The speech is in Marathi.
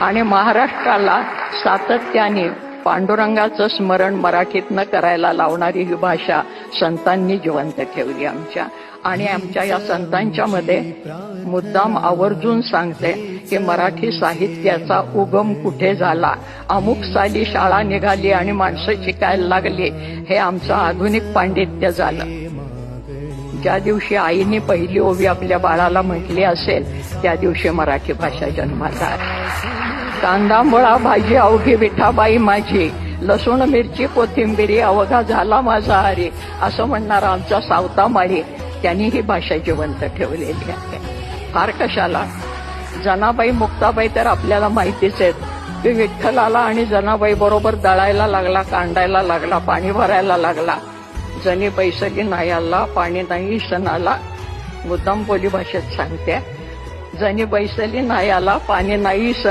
आणि महाराष्ट्राला सातत्याने पांडुरंगाचं स्मरण मराठीतनं करायला लावणारी ही भाषा संतांनी जिवंत ठेवली आमच्या. आणि आमच्या या संतांच्या मध्ये मुद्दाम आवर्जून सांगते की मराठी साहित्याचा उगम कुठे झाला? अमुक साली शाळा निघाली आणि माणसं शिकायला लागली. हे आमचं आधुनिक पांडित्य झालं. ज्या दिवशी आईने पहिली ओवी आपल्या बाळाला म्हटली असेल त्या दिवशी मराठी भाषा जन्माला. आली. कांदा मुळा भाजी अवघी विठाबाई माझी. लसूण मिरची कोथिंबिरी अवघा झाला माझा हरी. असं म्हणणारा आमचा सावता माळी. त्यांनी ही भाषा जिवंत ठेवलेली आहे. फार कशाला? जनाबाई मुक्ताबाई तर आपल्याला माहितीच आहेत. की विठ्ठलाला आणि जनाबाई बरोबर दळायला लागला कांडायला लागला पाणी भरायला लागला. जनी बैसली नायाला पाणी नाही सणाला मुद्दाम बोली भाषेत सांगते. जनी बैसली नायाला पाणी नाही सण